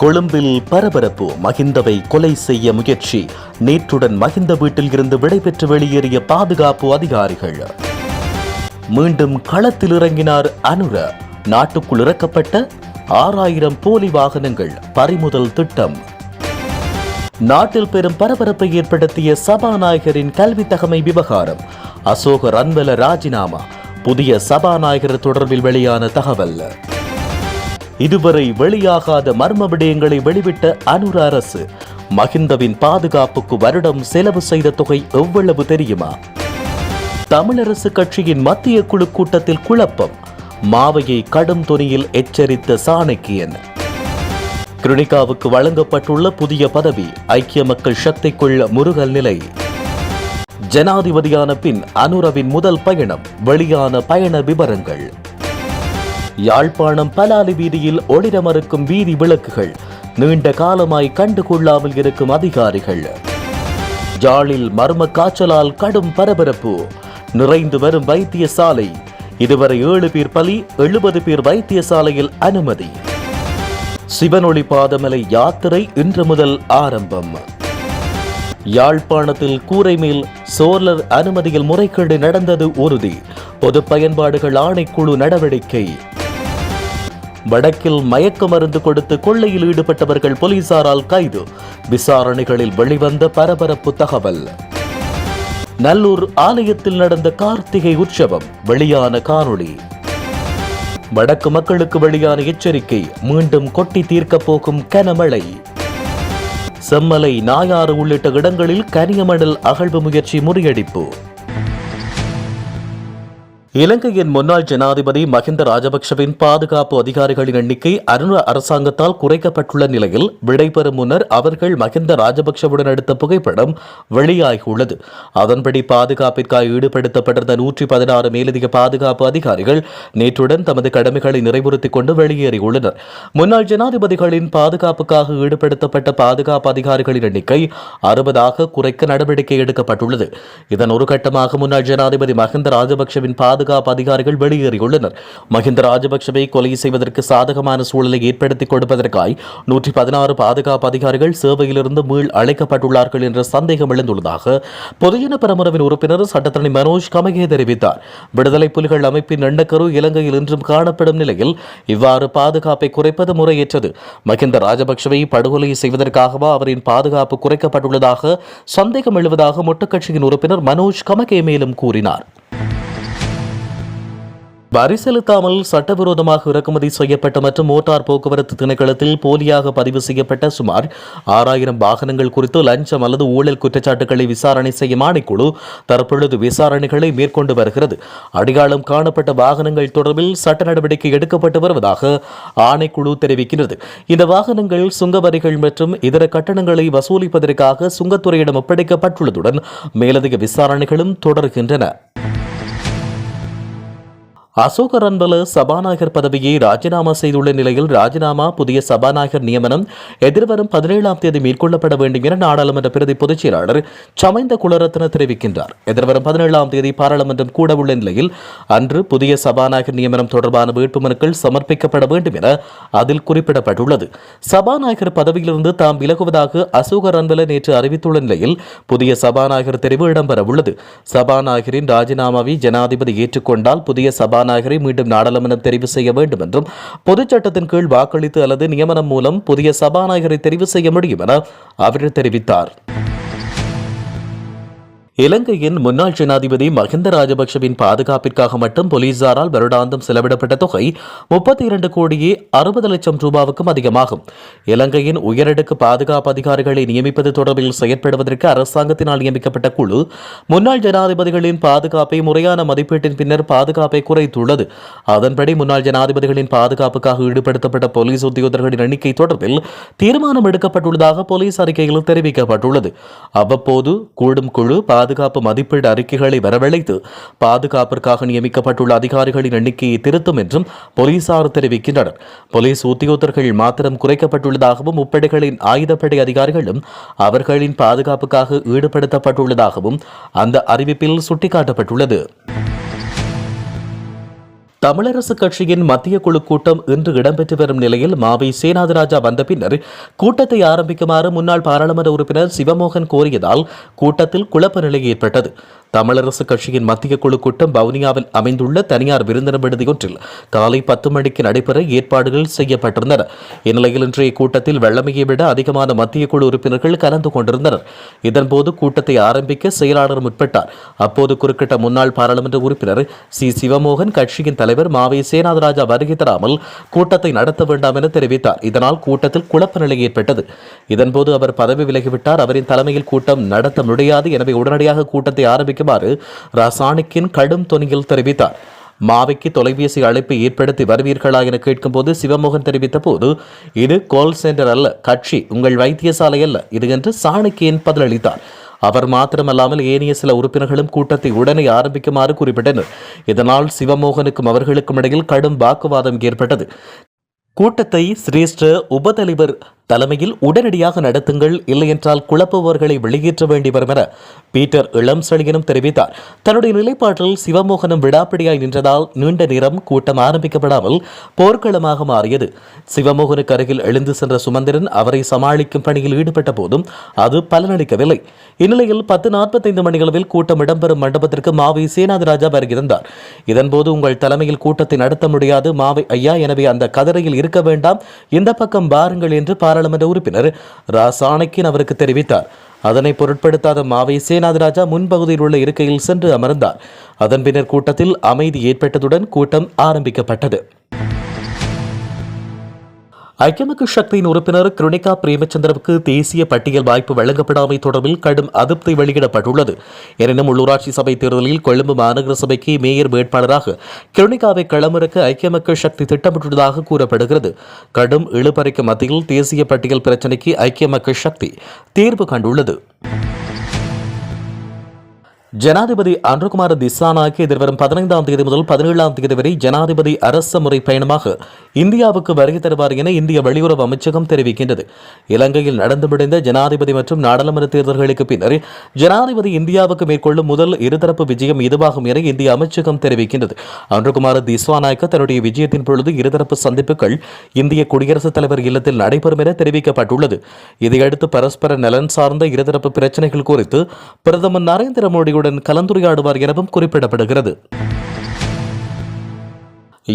கொழும்பில் பரபரப்பு மகிந்தவை கொலை செய்ய முயற்சி. நேற்றுடன் மகிந்த வீட்டில் இருந்து விடைபெற்று வெளியேறிய பாதுகாப்பு அதிகாரிகள். மீண்டும் களத்தில் இறங்கினார் அனுர. நாட்டுக்குள் இறக்கப்பட்ட ஆறாயிரம் போலி வாகனங்கள் பறிமுதல் திட்டம். நாட்டில் பெரும் பரபரப்பை ஏற்படுத்திய சபாநாயகரின் கல்வி தகமை விவகாரம். அசோக ரன்வல ராஜினாமா. புதிய சபாநாயகர் தொடர்பில் வெளியான தகவல். இதுவரை வெளியாகாத மர்ம விடயங்களை வெளிவிட்ட அனுர அரசு மகிந்தவின் பாதுகாப்புக்கு வருடம் செலவு செய்த தொகை எவ்வளவு தெரியுமா? தமிழரசு கட்சியின் மத்திய குழு கூட்டத்தில் குழப்பம். மாவையை கடும் துணியில் எச்சரித்த சாணக்கியன். கிருணிகாவுக்கு வழங்கப்பட்டுள்ள புதிய பதவி ஐக்கிய மக்கள் சக்திக்குள் முருகல் நிலை. ஜனாதிபதியான பின் அனுரவின் முதல் பயணம் வெளியான பயண விவரங்கள். யாழ்ப்பாணம் பலாலி வீதியில் ஒளிர மறுக்கும் வீதி விளக்குகள். நீண்ட காலமாய் கண்டு கொள்ளாமல் இருக்கும் அதிகாரிகள். ஜாழில் மர்ம காய்ச்சலால் கடும் பரபரப்பு. நிறைந்து வரும் வைத்தியசாலை. இதுவரை ஏழு பேர் பலி எழுபது பேர் வைத்தியசாலையில் அனுமதி. சிவனொளி பாதமலை யாத்திரை இன்று முதல் ஆரம்பம். யாழ்ப்பாணத்தில் கூரை மேல் சோலர் அனுமதியில் முறைகேடு நடந்தது உறுதி. பொது பயன்பாடுகள் ஆணைக்குழு நடவடிக்கை. வடக்கில் மயக்க மருந்து கொடுத்து கொள்ளையில் ஈடுபட்டவர்கள் போலீசாரால் கைது. விசாரணைகளில் வெளிவந்த பரபரப்பு தகவல். நல்லூர் ஆலயத்தில் நடந்த கார்த்திகை உற்சவம் வெளியான காணொளி. வடக்கு மக்களுக்கு வெளியான எச்சரிக்கை மீண்டும் கொட்டி தீர்க்கப் போகும் கனமழை. செம்மலை நாயாறு உள்ளிட்ட இடங்களில் கனியமணல் அகழ்வு முயற்சி முறியடிப்பு. இலங்கையின் முன்னாள் ஜனாதிபதி மஹிந்த ராஜபக்சவின் பாதுகாப்பு அதிகாரிகளின் எண்ணிக்கை அருண அரசாங்கத்தால் குறைக்கப்பட்டுள்ள நிலையில் விடைபெறும் முன்னர் அவர்கள் மஹிந்த ராஜபக்சவுடன் எடுத்த புகைப்படம் வெளியாகியுள்ளது. அதன்படி பாதுகாப்பிற்காக ஈடுபடுத்தப்பட்டிருந்த நூற்றி பதினாறு மேலதிக பாதுகாப்பு அதிகாரிகள் நேற்றுடன் தமது கடமைகளை நிறைவுறுத்திக் கொண்டு வெளியேறியுள்ளனர். முன்னாள் ஜனாதிபதிகளின் பாதுகாப்புக்காக ஈடுபடுத்தப்பட்ட பாதுகாப்பு அதிகாரிகளின் எண்ணிக்கை அறுபதாக குறைக்க நடவடிக்கை எடுக்கப்பட்டுள்ளது. இதன் ஒரு கட்டமாக முன்னாள் ஜனாதிபதி மஹிந்த ராஜபக்ஷவின் பாதுகாப்பு அதிகாரிகள் வெளியேறியுள்ளனர். மஹிந்த ராஜபக்சவை கொலை செய்வதற்கு சாதகமான சூழலை ஏற்படுத்திக் கொடுப்பதற்காய் நூற்றி பதினாறு பாதுகாப்பு அதிகாரிகள் சேவையிலிருந்து மீள் அழைக்கப்பட்டுள்ளார்கள் என்ற சந்தேகம் எழுந்துள்ளதாக பொதுஜன பரமரவின் உறுப்பினர் சட்டத்தரணி மனோஜ் கமகே தெரிவித்தார். விடுதலை புலிகள் அமைப்பின் எண்ணக்கரு இலங்கையில் இன்றும் காணப்படும் நிலையில் இவ்வாறு பாதுகாப்பை குறைப்பது முறையற்றது. மஹிந்த ராஜபக்சவை படுகொலை செய்வதற்காகவா அவரின் பாதுகாப்பு குறைக்கப்பட்டுள்ளதாக சந்தேகம் எழுவதாக மொட்டுக்கட்சியின் உறுப்பினர் மனோஜ் கமகே மேலும் கூறினார். வரி செலுத்தாமல் சட்டவிரோதமாக இறக்குமதி செய்யப்பட்ட மற்றும் மோட்டார் போக்குவரத்து திணைக்களத்தில் போலியாக பதிவு செய்யப்பட்ட சுமார் ஆறாயிரம் வாகனங்கள் குறித்து லஞ்சம் அல்லது ஊழல் குற்றச்சாட்டுகளை விசாரணை செய்யும் ஆணைக்குழு தற்பொழுது விசாரணைகளை மேற்கொண்டு வருகிறது. அடையாளம் காணப்பட்ட வாகனங்கள் தொடர்பில் சட்ட நடவடிக்கை எடுக்கப்பட்டு வருவதாக ஆணைக்குழு தெரிவிக்கிறது. இந்த வாகனங்கள் சுங்க வரிகள் மற்றும் இதர கட்டணங்களை வசூலிப்பதற்காக சுங்கத்துறையிடம் ஒப்படைக்கப்பட்டுள்ளதுடன் மேலதிக விசாரணைகளும் தொடர்கின்றன. அசோக ரன்பல சபாநாயகர் பதவியை ராஜினாமா செய்துள்ள நிலையில் ராஜினாமா புதிய சபாநாயகர் நியமனம் எதிர்வரும் பதினேழாம் தேதி மேற்கொள்ளப்பட வேண்டும் என நாடாளுமன்ற பிரதி பொதுச் செயலாளர் சமைந்த குலரத்ன தெரிவிக்கின்றார். எதிர்வரும் பதினேழாம் தேதி பாராளுமன்றம் கூட உள்ள நிலையில் அன்று புதிய சபாநாயகர் நியமனம் தொடர்பான வேட்புமனுக்கள் சமர்ப்பிக்கப்பட வேண்டும் என அதில் குறிப்பிடப்பட்டுள்ளது. சபாநாயகர் பதவியிலிருந்து தாம் விலகுவதாக அசோக ரன்பல நேற்று அறிவித்துள்ள நிலையில் புதிய சபாநாயகர் தெரிவு இடம்பெற உள்ளது சபாநாயகரின் ராஜினாமாவை ஜனாதிபதி ஏற்றுக்கொண்டால் புதிய சபா சபாநாயகரை மீண்டும் நாடாளுமன்ற தெரிவு செய்ய வேண்டும் என்றும் பொதுச் சட்டத்தின் கீழ் வாக்களித்து அல்லது நியமனம் மூலம் புதிய சபாநாயகரை தெரிவு செய்ய முடியும் என அவர் தெரிவித்தார். இலங்கையின் முன்னாள் ஜனாதிபதி மஹிந்த ராஜபக்சவின் பாதுகாப்பிற்காக மட்டும் போலீசாரால் வருடாந்தம் செலவிடப்பட்ட தொகை முப்பத்தி இரண்டு கோடியே அறுபது லட்சம் ரூபாவுக்கும் அதிகமாகும். இலங்கையின் உயரடுக்கு பாதுகாப்பு அதிகாரிகளை நியமிப்பது தொடர்பில் செயற்படுவதற்கு அரசாங்கத்தினால் நியமிக்கப்பட்ட குழு முன்னாள் ஜனாதிபதிகளின் பாதுகாப்பை முறையான மதிப்பீட்டின் பின்னர் பாதுகாப்பை குறைத்துள்ளது. அதன்படி முன்னாள் ஜனாதிபதிகளின் பாதுகாப்புக்காக ஈடுபடுத்தப்பட்ட போலீஸ் உத்தியோகர்களின் எண்ணிக்கை தொடர்பில் தீர்மானம் எடுக்கப்பட்டுள்ளதாக போலீஸ் அறிக்கையில் தெரிவிக்கப்பட்டுள்ளது. அவ்வப்போது கூடும் குழு பாதுகாப்பு மதிப்பீடு அறிக்கைகளை வரவழைத்து பாதுகாப்பிற்காக நியமிக்கப்பட்டுள்ள அதிகாரிகளின் எண்ணிக்கையை திருத்தும் என்றும் போலீசார் தெரிவிக்கின்றனர். போலீஸ் உத்தியோகர்கள் மாத்திரம் குறைக்கப்பட்டுள்ளதாகவும் முப்படைகளின் ஆயுதப்படை அதிகாரிகளும் அவர்களின் பாதுகாப்புக்காக ஈடுபடுத்தப்பட்டுள்ளதாகவும் அந்த அறிவிப்பில் சுட்டிக்காட்டப்பட்டுள்ளது. தமிழரசு கட்சியின் மத்திய குழு கூட்டம் இன்று இடம்பெற்று வரும் நிலையில் மாவை சேனாதிராஜா வந்த பின்னர் கூட்டத்தை ஆரம்பிக்குமாறு முன்னாள் பாராளுமன்ற உறுப்பினர் சிவமோகன் கோரியதால் கூட்டத்தில் குழப்ப நிலை ஏற்பட்டது. தமிழரசு கட்சியின் மத்திய குழு கூட்டம் வவுனியாவில் அமைந்துள்ள தனியார் விருந்தினர் விடுதியொன்றில் காலை பத்து மணிக்கு நடைபெற ஏற்பாடுகள் செய்யப்பட்டிருந்தன. இந்நிலையில் இன்றைய கூட்டத்தில் வெள்ளமையை விட அதிகமான மத்திய குழு உறுப்பினர்கள் கலந்து கொண்டிருந்தனர். இதன்போது கூட்டத்தை ஆரம்பிக்க செயலாளர் முற்பட்டார். அப்போது குறுக்கிட்ட முன்னாள் பாராளுமன்ற உறுப்பினர் சி. சிவமோகன் கட்சியின் தலைவர் மாவை சேனாதராஜா வருகை தராமல் கூட்டத்தை நடத்த வேண்டாம் என தெரிவித்தார். இதனால் கூட்டத்தில் குழப்ப நிலை ஏற்பட்டது. இதன்போது அவர் பதவி விலகிவிட்டார். அவரின் தலைமையில் கூட்டம் நடத்த முடியாது. எனவே உடனடியாக கூட்டத்தை ஆரம்பிக்குமாறு ரசானிக்கின் கடும் துணியில் தெரிவித்தார். மாவைக்கு தொலைபேசி அழைப்பை ஏற்படுத்தி வருவீர்களா என கேட்கும்போது சிவமோகன் தெரிவித்த போது இது கால் சென்டர் அல்ல கட்சி உங்கள் வைத்தியசாலை அல்ல இது என்று சாணக்கியன் பதிலளித்தார். அவர் மாத்திரமல்லாமல் ஏனைய சில உறுப்பினர்களும் கூட்டத்தை உடனே ஆரம்பிக்குமாறு குறிப்பிட்டனர். இதனால் சிவமோகனுக்கும் அவர்களுக்கும் இடையில் கடும் வாக்குவாதம் ஏற்பட்டது. கூட்டத்தை சிரேஷ்ட உபதலைவர் தலைமையில் உடனடியாக நடத்துங்கள் இல்லையென்றால் குழப்புபவர்களை வெளியேற்ற வேண்டி வரும் என பீட்டர் இளம்செழியனும் தெரிவித்தார். தன்னுடைய நிலைப்பாட்டில் சிவமோகனும் விடாப்பிடியாய் நின்றதால் நீண்ட நேரம் கூட்டம் ஆரம்பிக்கப்படாமல் போர்க்களமாக மாறியது. சிவமோகனுக்கு அருகில் எழுந்து சென்ற சுமந்திரன் அவரை சமாளிக்கும் பணியில் ஈடுபட்ட போதும் அது பலனளிக்கவில்லை. இந்நிலையில் பத்து நாற்பத்தைந்து மணிகளவில் கூட்டம் இடம்பெறும் மண்டபத்திற்கு மாவை சேனாதிராஜா வருகிறார் இதன்போது உங்கள் தலைமையில் கூட்டத்தை நடத்த முடியாது. மாவை ஐயா எனவே அந்த கதிரையில் இருக்க வேண்டாம். இந்த பக்கம் பாருங்கள் என்று நாடாளுமன்ற உறுப்பினர் ரா சாணக்கியன் அவருக்கு தெரிவித்தார். அதனை பொருட்படுத்தாத மாவை சேனாதிராஜா முன்பகுதியில் உள்ள இருக்கையில் சென்று அமர்ந்தார். அதன் பின்னர் கூட்டத்தில் அமைதி ஏற்பட்டதுடன் கூட்டம் ஆரம்பிக்கப்பட்டது. ஐக்கியமக்கள் சக்தியின் உறுப்பினர் கிருணிகா பிரேமச்சந்திரவுக்கு தேசிய பட்டியல் வாய்ப்பு வழங்கப்படாமை தொடர்பில் கடும் அதிருப்தி வெளியிடப்பட்டுள்ளது. எனினும் உள்ளூராட்சி சபை தேர்தலில் கொழும்பு மாநகர சபைக்கு மேயர் வேட்பாளராக கிருணிகாவை களமிறக்க ஐக்கிய மக்கள் சக்தி திட்டமிட்டுள்ளதாக கூறப்படுகிறது. கடும் இழுபறைக்கு மத்தியில் தேசிய பட்டியல் பிரச்சினைக்கு ஐக்கிய மக்கள் சக்தி தீர்வு கண்டுள்ளது. ஜனாதிபதி அன்ருகுமார திசானாக்கு எதிர்வரும் பதினைந்தாம் தேதி முதல் பதினேழாம் தேதி வரை ஜனாதிபதி அரச முறை பயணமாக இந்தியாவுக்கு வருகை தருவார் என இந்திய வெளியுறவு அமைச்சகம் தெரிவிக்கின்றது. இலங்கையில் நடந்து முடிந்த ஜனாதிபதி மற்றும் நாடாளுமன்ற தேர்தல்களுக்கு பின்னர் ஜனாதிபதி இந்தியாவுக்கு மேற்கொள்ளும் முதல் இருதரப்பு விஜயம் இதுவாகும் என இந்திய அமைச்சகம் தெரிவிக்கின்றது. அன்ருகுமார திஸ்வாநாயக்க தன்னுடைய விஜயத்தின் பொழுது இருதரப்பு சந்திப்புகள் இந்திய குடியரசுத் தலைவர் இல்லத்தில் நடைபெறும் என தெரிவிக்கப்பட்டுள்ளது. இதையடுத்து பரஸ்பர நலன் சார்ந்த இருதரப்பு பிரச்சினைகள் குறித்து பிரதமர் நரேந்திர மோடியுடன் கலந்துரையாடுவார் எனவும் குறிப்பிடப்படுகிறது.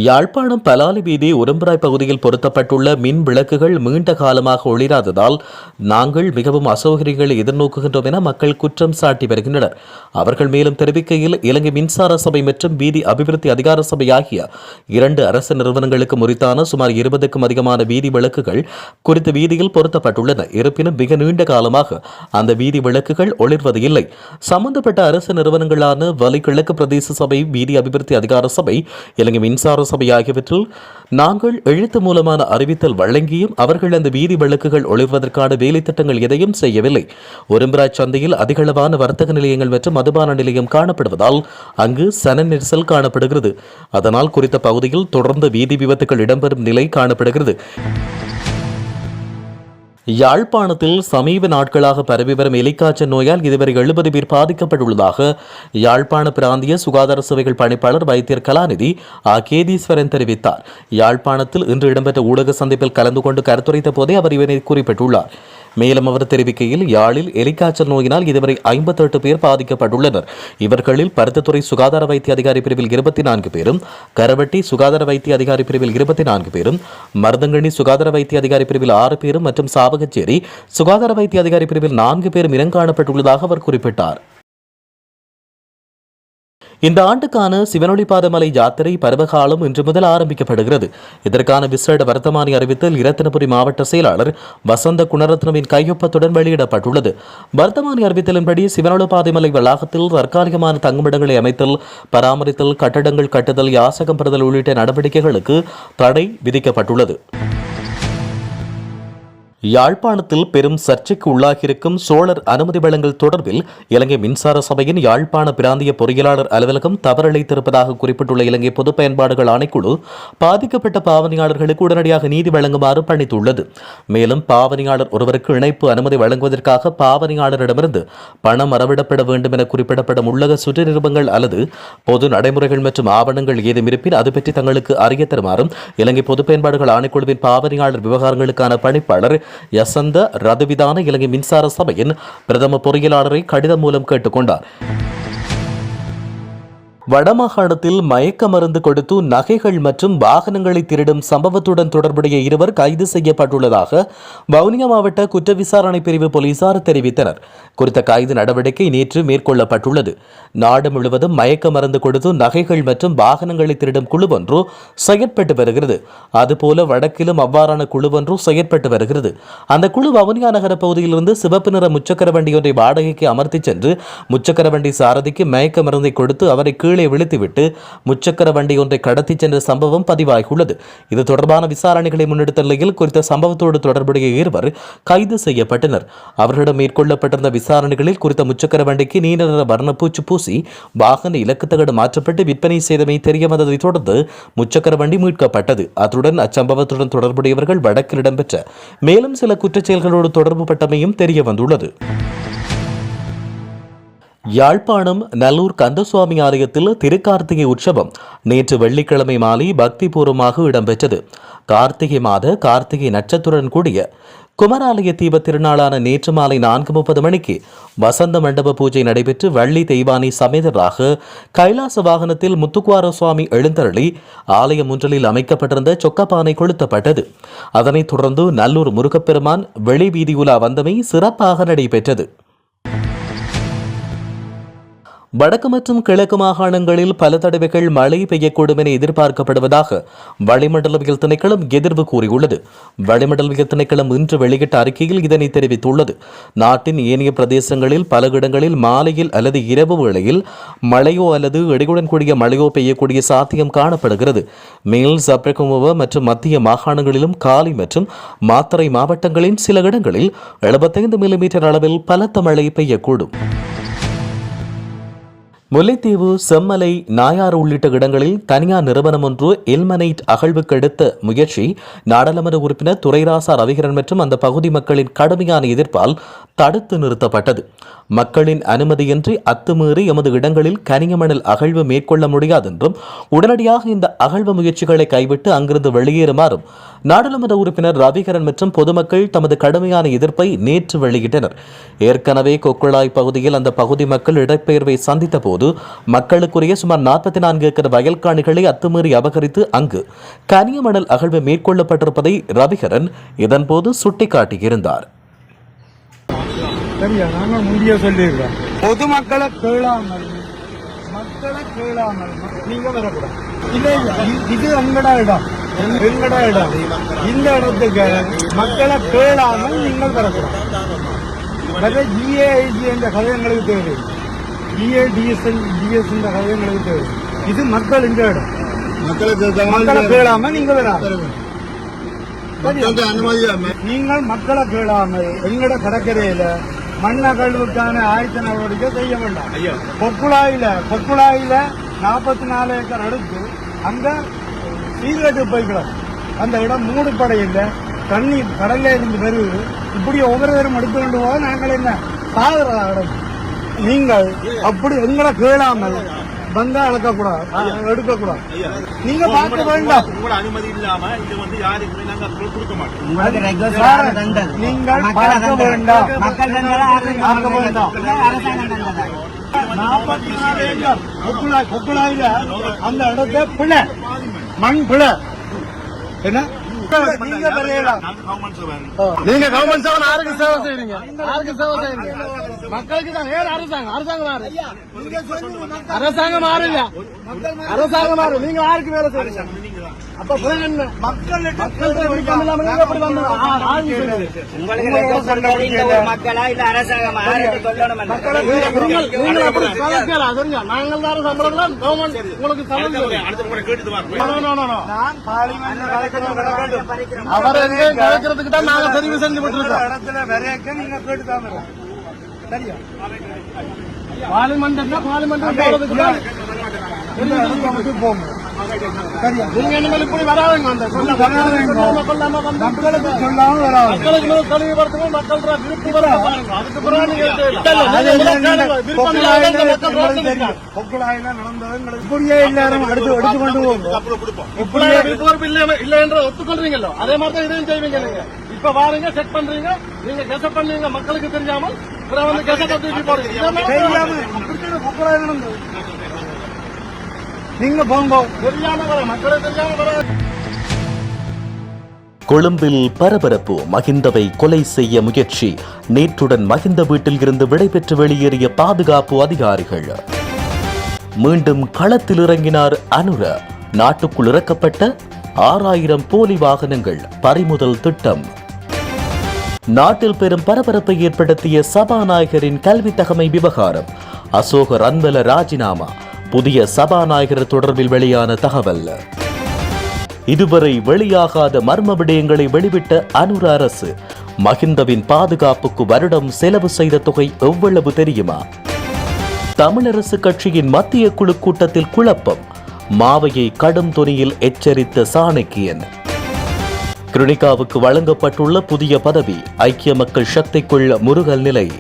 யாழ்ப்பாணம் பலாலி வீதி உரும்பராய் பகுதியில் பொருத்தப்பட்டுள்ள மின் விளக்குகள் நீண்ட காலமாக ஒளிராததால் நாங்கள் மிகவும் அசௌகரியங்களை எதிர்நோக்குகின்றோம் என மக்கள் குற்றம் சாட்டி வருகின்றனர். அவர்கள் மேலும் தெரிவிக்கையில் இலங்கை மின்சார சபை மற்றும் வீதி அபிவிருத்தி அதிகார சபை ஆகிய இரண்டு அரசு நிறுவனங்களுக்கு முறித்தான சுமார் இருபதுக்கும் அதிகமான வீதி விளக்குகள் குறித்த வீதியில் பொருத்தப்பட்டுள்ளன. இருப்பினும் மிக நீண்ட காலமாக அந்த வீதி விளக்குகள் ஒளிர்வது இல்லை. சம்பந்தப்பட்ட அரசு நிறுவனங்களான வலிகிழக்கு பிரதேச சபை வீதி அபிவிருத்தி அதிகார சபை இலங்கை மின்சார சபை ஆகியவற்றில் நாங்கள் எழுத்து மூலமான அறிவித்தல் வழங்கியும் அவர்கள் அந்த வீதி விளக்குகள் ஒளிர்வதற்கான வேலை திட்டங்கள் எதையும் செய்யவில்லை. ஒரும்பராய் சந்தையில் அதிகளவான வர்த்தக நிலையங்கள் மற்றும் மதுபான நிலையம் காணப்படுவதால் அங்கு சன நெரிசல் காணப்படுகிறது. அதனால் குறித்த பகுதியில் தொடர்ந்து வீதி விபத்துகள் இடம்பெறும் நிலை காணப்படுகிறது. யாழ்ப்பாணத்தில் சமீப நாட்களாக பரவி வரும் எலிக்காய்ச்சல் நோயால் இதுவரை எழுபது பேர் பாதிக்கப்பட்டுள்ளதாக யாழ்ப்பாண பிராந்திய சுகாதார சேவைகள் பணிப்பாளர் வைத்தியர் கலாநிதி ஆ. கேதீஸ்வரன் தெரிவித்தார். யாழ்ப்பாணத்தில் இன்று இடம்பெற்ற ஊடக சந்திப்பில் கலந்து கொண்டு கருத்துரைத்த போதே அவர் இதனை குறிப்பிட்டுள்ளார். மேலும் அவர் தெரிவிக்கையில் யாழில் எலிக்காய்ச்சல் நோயினால் இதுவரை ஐம்பத்தெட்டு பேர் பாதிக்கப்பட்டுள்ளனர். இவர்களில் பருத்தத்துறை சுகாதார வைத்திய அதிகாரி பிரிவில் இருபத்தி நான்கு பேரும் கரவட்டி சுகாதார வைத்திய அதிகாரி பிரிவில் இருபத்தி நான்கு பேரும் மருதங்கணி சுகாதார வைத்திய அதிகாரி பிரிவில் ஆறு பேரும் மற்றும் சாவகச்சேரி சுகாதார வைத்திய அதிகாரி பிரிவில் நான்கு பேரும் இனங்காணப்பட்டுள்ளதாக அவர் குறிப்பிட்டார். இந்த ஆண்டுக்கான சிவனொளிபாதமலை யாத்திரை பருவகாலம் இன்று முதல் ஆரம்பிக்கப்படுகிறது. இதற்கான விசேட வர்த்தமானி அறிவித்தல் இரத்தினபுரி மாவட்ட செயலாளர் வசந்த குணரத்னவின் கையொப்பத்துடன் வெளியிடப்பட்டுள்ளது. வர்த்தமானி அறிவித்தலின்படி சிவனொளிபாதைமலை வளாகத்தில் தற்காலிகமான தங்குமிடங்களை அமைத்தல் பராமரித்தல் கட்டடங்கள் கட்டுதல் யாசகம் பெறுதல் உள்ளிட்ட நடவடிக்கைகளுக்கு தடை விதிக்கப்பட்டுள்ளது. யாழ்ப்பாணத்தில் பெரும் சர்ச்சைக்கு உள்ளாகியிருக்கும் சோழர் அனுமதி வழங்கல் தொடர்பில் இலங்கை மின்சார சபையின் யாழ்ப்பாண பிராந்திய பொறியியலாளர் அலுவலகம் தவறளித்திருப்பதாக குறிப்பிட்டுள்ள இலங்கை பொது பயன்பாடுகள் ஆணைக்குழு பாதிக்கப்பட்ட பாவனையாளர்களுக்கு உடனடியாக நீதி வழங்குமாறு பணித்துள்ளது. மேலும் பாவனையாளர் ஒருவருக்கு இணைப்பு அனுமதி வழங்குவதற்காக பாவனையாளரிடமிருந்து பணம் அறவிடப்பட வேண்டும் என குறிப்பிடப்படும் உள்ளக சுற்று நிருபங்கள் அல்லது பொது நடைமுறைகள் மற்றும் ஆவணங்கள் ஏதும் இருப்பின் அது பற்றி தங்களுக்கு அறிய தருமாறும் இலங்கை பொது பயன்பாடுகள் ஆணைக்குழுவின் பாவனையாளர் விவகாரங்களுக்கான பணிப்பாளர் யசந்த ரதுவிதான இலங்கை மின்சார சபையின் பிரதம பொறியியலாளரை கடிதம் மூலம் கேட்டுக்கொண்டார். வடமாகாணத்தில் மயக்க மருந்து கொடுத்து நகைகள் மற்றும் வாகனங்களை திருடும் சம்பவத்துடன் தொடர்புடைய இருவர் கைது செய்யப்பட்டுள்ளதாக வவுனியா மாவட்ட குற்ற விசாரணை பிரிவு போலீசார் தெரிவித்தனர். குறித்த கைது நடவடிக்கை நேற்று மேற்கொள்ளப்பட்டுள்ளது. நாடு முழுவதும் மயக்க மருந்து கொடுத்து நகைகள் மற்றும் வாகனங்களை திருடும் குழு ஒன்று செயற்பட்டு வருகிறது. அதுபோல வடக்கிலும் அவ்வாறான குழு ஒன்று செயற்பட்டு வருகிறது. அந்த குழு வவுனியா நகர பகுதியிலிருந்து சிவப்பு நிற முச்சக்கர வண்டி ஒன்றை வாடகைக்கு அமர்த்தி சென்று முச்சக்கர வண்டி சாரதிக்கு மயக்க மருந்தை கொடுத்து அவரை கீழ் விழுத்திவிட்டு முச்சக்கர வண்டி ஒன்றை கடத்திச் சென்ற சம்பவம் பதிவாகியுள்ளது. இது தொடர்பான விசாரணைகளை முன்னெடுத்த நிலையில் குறித்த சம்பவத்தோடு தொடர்புடைய இருவர் கைது செய்யப்பட்டனர். அவர்களிடம் மேற்கொள்ளப்பட்டிருந்த விசாரணைகளில் குறித்த முச்சக்கர வண்டிக்கு நீல நிற வர்ணப்பூச்சு பூசி வாகன இலக்கு தகடு மாற்றப்பட்டு விற்பனை செய்தமை தெரிய வந்ததை தொடர்ந்து முச்சக்கர வண்டி மீட்கப்பட்டது. அத்துடன் அச்சம்பவத்துடன் தொடர்புடையவர்கள் வடக்கில் இடம்பெற்ற மேலும் சில குற்றச்செயல்களோடு தொடர்பு பட்டமையும் தெரிய வந்துள்ளது யாழ்ப்பாணம் நல்லூர் கந்தசுவாமி ஆலயத்தில் திருக்கார்த்திகை உற்சவம் நேற்று வெள்ளிக்கிழமை மாலை பக்திபூர்வமாக இடம்பெற்றது. கார்த்திகை மாத கார்த்திகை நட்சத்திரன் கூடிய குமராலய தீப திருநாளான நேற்று மாலை நான்கு முப்பது மணிக்கு வசந்த மண்டப பூஜை நடைபெற்று வள்ளி தெய்வானி சமேதராக கைலாச வாகனத்தில் முத்துக்குவார சுவாமி எழுந்தருளி ஆலயம் முன்றலில் அமைக்கப்பட்டிருந்த சொக்கப்பானை கொளுத்தப்பட்டது. அதனைத் தொடர்ந்து நல்லூர் முருகப்பெருமான் வெளி வீதி உலா வந்தமை சிறப்பாக நடைபெற்றது. வடக்கு மற்றும் கிழக்கு மாகாணங்களில் பல தடவைகள் மழை பெய்யக்கூடும் என எதிர்பார்க்கப்படுவதாக வளிமண்டலவியல் திணைக்களம் எதிர்வு கூறியுள்ளது. வளிமண்டலவியல் திணைக்களம் இன்று வெளியிட்ட அறிக்கையில் இதனை தெரிவித்துள்ளது. நாட்டின் ஏனைய பிரதேசங்களில் பல இடங்களில் மாலையில் அல்லது இரவு வேளையில் மழையோ அல்லது இடியுடன் கூடிய மழையோ பெய்யக்கூடிய சாத்தியம் காணப்படுகிறது. மேல் சப்ரகுமுவ மற்றும் மத்திய மாகாணங்களிலும் காலி மற்றும் மாத்தறை மாவட்டங்களின் சில இடங்களில் எழுபத்தைந்து மில்லிமீட்டர் அளவில் பலத்த மழை பெய்யக்கூடும். முல்லைத்தீவு செம்மலை நாயாறு உள்ளிட்ட இடங்களில் தனியார் நிறுவனம் ஒன்று எல்மனைட் அகழ்வுக்கு எடுத்த முயற்சி நாடாளுமன்ற உறுப்பினர் துரைராசா ரவிகரன் மற்றும் அந்த பகுதி மக்களின் கடுமையான எதிர்ப்பால் தடுத்து நிறுத்தப்பட்டது. மக்களின் அனுமதியின்றி அத்துமீறி எமது இடங்களில் கனியமணல் அகழ்வு மேற்கொள்ள முடியாதென்றும் உடனடியாக இந்த அகழ்வு முயற்சிகளை கைவிட்டு அங்கிருந்து வெளியேறுமாறும் நாடாளுமன்ற உறுப்பினர் ரவிகரன் மற்றும் பொதுமக்கள் தமது கடுமையான எதிர்ப்பை நேற்று வெளியிட்டனர். ஏற்கனவே கொக்குழாய் பகுதியில் அந்த பகுதி மக்கள் இடப்பெயர்வை சந்தித்த போது மக்களுக்குரிய சுமார் நாற்பத்தி நான்கு ஏக்கர் வயல்காணிகளை அத்துமீறி அபகரித்து அங்கு கனியமணல் அகழ்வு மேற்கொள்ளப்பட்டிருப்பதை ரவிகரன் இதன்போது சுட்டிக்காட்டியிருந்தார். பொதுமக்களை கேளாமல் மக்களை கேளாமல் நீங்க வரக்கூடாது. இது எங்கட இடம். எங்கட இடம் இந்த இடத்துக்கு மக்களை கேளாமல் நீங்கள் வரக்கூடாது. ஜிஏஐஜி என்ற கதை எங்களுக்கு தேவை ஜிஏடிஎஸ் என்ற கதை எங்களுக்கு தேவை. இது மக்கள் இந்த இடம். மக்களுக்கு மக்களை கேளாம நீங்க வராது. நீங்கள் மக்களை கேளாமல் எங்கட கடற்கரையில மண் அகழ்வுக்கான ஆயத்த நடவடிக்கை செய்ய வேண்டாம். கொக்குழாயில கொக்குழாயில நாற்பத்தி நாலு ஏக்கர் எடுத்து அங்க சீக்கிரட்டு போய்க்கலாம் அந்த இடம் மூடுபடை இல்லை. தண்ணி கடல்ல இருந்து வருது. இப்படி ஒவ்வொருவரும் எடுத்து கொண்டு போக நாங்கள் என்ன? சாகுற இடம் நீங்கள் அப்படி எங்களை கேளாமல் வந்தா அளக்கக்கூடாது எடுக்கக்கூடாது. நீங்க பார்க்க வேண்டாம். உங்களோட அனுமதி இல்லாம இது வந்து யாருக்குமே நாங்க கொடுக்க மாட்டோம். நீங்கள் பார்க்க. வேண்டாம். பார்க்க வேண்டாம். நாற்பத்தி நாலு ஏக்கர். கொக்குழாய் கொக்குழாயில அந்த இடத்தை பிழை மண் பிழை. என்ன? நீங்க கவர்மெண்ட் சர்வன் நீங்க கவர்மெண்ட் சேவை யாருக்கு சேவை செய்றீங்க. யாருக்கு சேவை செய்றீங்க. மக்களுக்கு தான். ஏன் அரசாங்கம்? அரசாங்கம் மாறு அரசாங்கம் மாறு இல்ல? அரசாங்கம் மாறு நீங்க யாருக்கு வேலை செய்றீங்க? அப்ப என்ன ஒரு மக்களா இல்ல அரசாங்கமா சொல்லணும் மக்களை நீங்கள் தான் சம்பளம் கவர்மெண்ட் உங்களுக்கு சம்பளம் சொல்லுங்க. அடுத்த முறை கேட்டு வாங்க No, no, no, no. அவர் எங்க கலக்கிறதுக்கு தான் நாங்க தெரிவு செஞ்சு விட்டுருக்கோம் இடத்துல வரையக்க நீங்க கேட்டு தான் சரியா பார்லிமெண்ட் பார்லிமெண்ட் போறதுக்கு தான் நீங்க இனிமேல் இப்படி வராதுங்க. அந்த சொல்லாம கொள்ளாம வந்து மக்களுக்கு சொல்லாம வராது. மக்களுக்கு மேல தெளிவுபடுத்தணும் மக்கள் விருப்பம் வர பாருங்க. அதுக்கு பிறகு நீங்க விருப்பம் இல்லாத மக்கள் ரோட்ல நிற்காங்க. பொக்குழாயில நடந்தது இப்படியே எல்லாரும் அடுத்து எடுத்து கொண்டு போகும் அப்புறம் கொடுப்போம் இப்படியே விருப்பம் இல்ல இல்ல என்று ஒத்துக்கொள்றீங்களோ? அதே மாதிரி தான் இதையும் செய்வீங்க நீங்க. இப்ப வாருங்க செட் பண்றீங்க. நீங்க கெசட் பண்ணீங்க மக்களுக்கு தெரியாமல். அப்புறம் வந்து கெசட் தூக்கி போறீங்க தெரியாம அப்படித்தானே பொக்குழாய் நடந்தது நீங்க போங்க தெரியாம வர மக்களுக்கு தெரியாம வர கொழும்பில் பரபரப்பு மகிந்தவை கொலை செய்ய முயற்சி. நேற்றுடன் மகிந்த வீட்டில் இருந்து விடைபெற்று வெளியேறிய பாதுகாப்பு அதிகாரிகள். மீண்டும் களத்தில் இறங்கினார் அனுர. நாட்டுக்குள் இறக்கப்பட்ட ஆறாயிரம் போலி வாகனங்கள் பறிமுதல் திட்டம். நாட்டில் பெரும் பரபரப்பை ஏற்படுத்திய சபாநாயகரின் கல்வி தகமை விவகாரம். அசோக ரன்வல ராஜினாமா. புதிய சபாநாயகர் தொடர்பில் வெளியான தகவல். இதுவரை வெளியாகாத மர்ம விடயங்களை வெளிவிட்ட அனுர அரசு மகிந்தவின் பாதுகாப்புக்கு வருடம் செலவு செய்த தொகை எவ்வளவு தெரியுமா? தமிழரசு கட்சியின் மத்திய குழு கூட்டத்தில் குழப்பம். மாவையை கடும் துணியில் எச்சரித்த சாணக்கியன். கிருணிகாவுக்கு வழங்கப்பட்டுள்ள புதிய பதவி ஐக்கிய மக்கள் சக்திக்குள்ள முருகல் நிலை.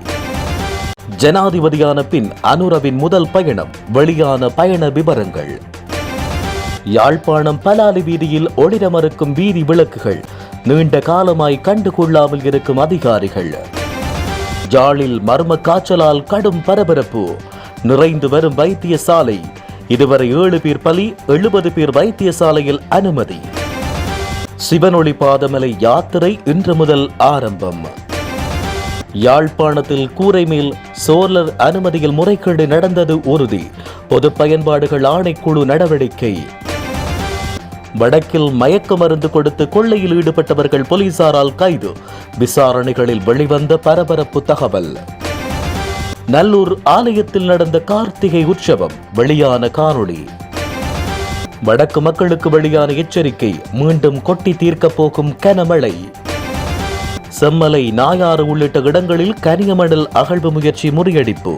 ஜனாதிபதியான பின் அனுரவின் முதல் பயணம் வெளியான பயண விவரங்கள் யாழ்ப்பாணம் பலாலி வீதியில் ஒளிரமறுக்கும் வீதி விளக்குகள் நீண்ட காலமாய் கண்டுகொள்ளாமல் இருக்கும் அதிகாரிகள். ஜாழில் மர்ம காய்ச்சலால் கடும் பரபரப்பு நிறைந்து வரும் வைத்தியசாலை. இதுவரை ஏழு பேர் பலி எழுபது பேர் வைத்தியசாலையில் அனுமதி. சிவனொளி பாதமலை யாத்திரை இன்று முதல் ஆரம்பம். யாழ்ப்பாணத்தில் கூரை மேல் சோலர் அனுமதியில் முறைகேடு நடந்தது உறுதி. பொது பயன்பாடுகள் ஆணைக்குழு நடவடிக்கை. வடக்கில் மயக்க மருந்து கொடுத்து கொள்ளையில் ஈடுபட்டவர்கள் போலீசாரால் கைது. விசாரணைகளில் வெளிவந்த பரபரப்பு தகவல். நல்லூர் ஆலயத்தில் நடந்த கார்த்திகை உற்சவம் வெளியான காணொளி. வடக்கு மக்களுக்கு வெளியான எச்சரிக்கை மீண்டும் கொட்டி தீர்க்கப் போகும் கனமழை. செம்மலை நாயாறு உள்ளிட்ட இடங்களில் கனியமணல் அகழ்வு முயற்சி முறியடிப்பு.